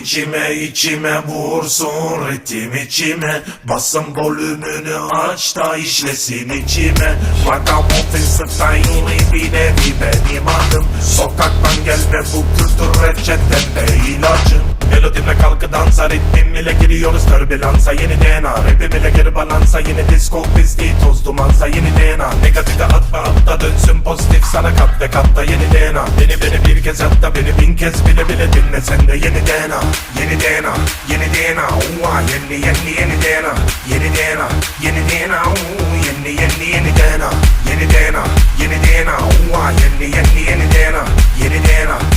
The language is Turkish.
içime içime vursun ritim içime. Basın volümünü aç da işlesin içime. Ragamuffin style bir nevi benim adım Sokaktan gelme bu kültür reçetemde ilacım Melodimle kalkı dansa ritmim ile giriyoruz. Türbülansa Yeni DNA rapim ile geri balansa Yeni disco pisliği toz dumansa Yeni DNA negatife atma hatta dönsün pozitif Sana kat ve katta yeni DNA Beni beni bir kez hatta beni bin kez bile bile dinle sen de yeni DNA Yeni DNA Yeni DNA Uva yeni yeni yeni DNA Yeni DNA Yeni DNA Uuu, Yeni yeni yeni DNA Yeni DNA Yeni DNA Uva yeni yeni yeni DNA Yeni DNA